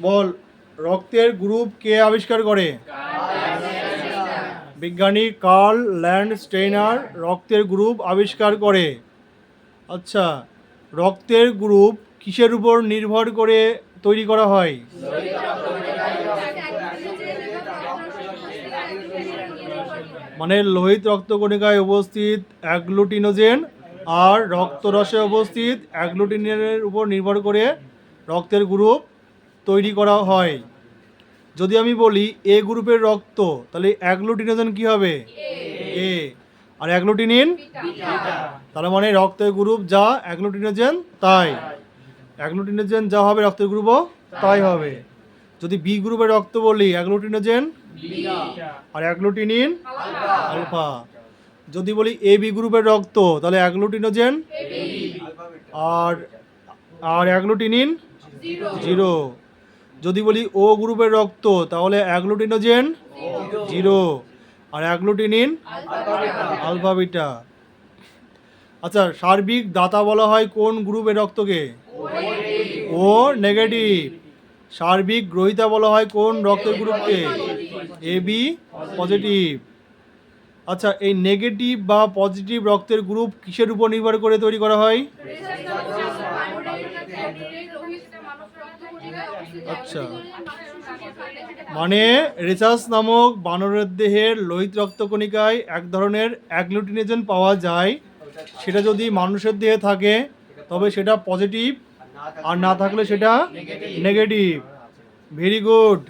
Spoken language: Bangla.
বল, রক্তের গ্রুপ কে আবিষ্কার করে? বিজ্ঞানী কার্ল ল্যান্ড স্টেইনার রক্তের গ্রুপ আবিষ্কার করে। আচ্ছা রক্তের গ্রুপ কিসের উপর নির্ভর করে তৈরি করা হয়? মানে লোহিত রক্তকণিকায় উপস্থিত অ্যাগ্লুটিনোজেন আর রক্তরসে উপস্থিত অ্যাগ্লুটিনের উপর নির্ভর করে রক্তের গ্রুপ তৈরি করা হয়। যদি আমি বলি এ গ্রুপের রক্ত তাহলে অ্যাগ্লুটিনোজেন কি হবে? এ আর অ্যাগ্লুটিনিন? তার মানে রক্তের গ্রুপ যা অ্যাগ্লুটিনোজেন তাই। অ্যাগ্লুটিনোজেন যা হবে রক্তের গ্রুপও তাই হবে। যদি বি গ্রুপের রক্ত বলি অ্যাগ্লুটিনোজেন? আর অ্যাগ্লুটিনিন? আলফা। যদি বলি এ বি গ্রুপের রক্ত তাহলে অ্যাগ্লুটিনোজেন? আর আর অ্যাগ্লুটিনিন? জিরো যদি বলি ও গ্রুপের রক্ত, তাহলে অ্যাগ্লুটিনোজেন জিরো। আর অ্যাগ্লুটিনিন আলফা বিটা আচ্ছা সার্বিক দাতা বলা হয় কোন গ্রুপের রক্তকে? ও নেগেটিভ সার্বিক গ্রহিতা বলা হয় কোন রক্তের গ্রুপকে? এ বি পজিটিভ আচ্ছা এই নেগেটিভ বা পজিটিভ রক্তের গ্রুপ কিসের উপর নির্ভর করে তৈরি করা হয়? আচ্ছা। মানে রিচার্জ নামক বানরের দেহের লোহিত রক্তকণিকায় এক ধরনের অ্যাগ্লুটিনেজেন পাওয়া যায়। সেটা যদি মানুষের দেহে থাকে, তবে সেটা পজিটিভ আর না থাকলে সেটা নেগেটিভ ভেরি গুড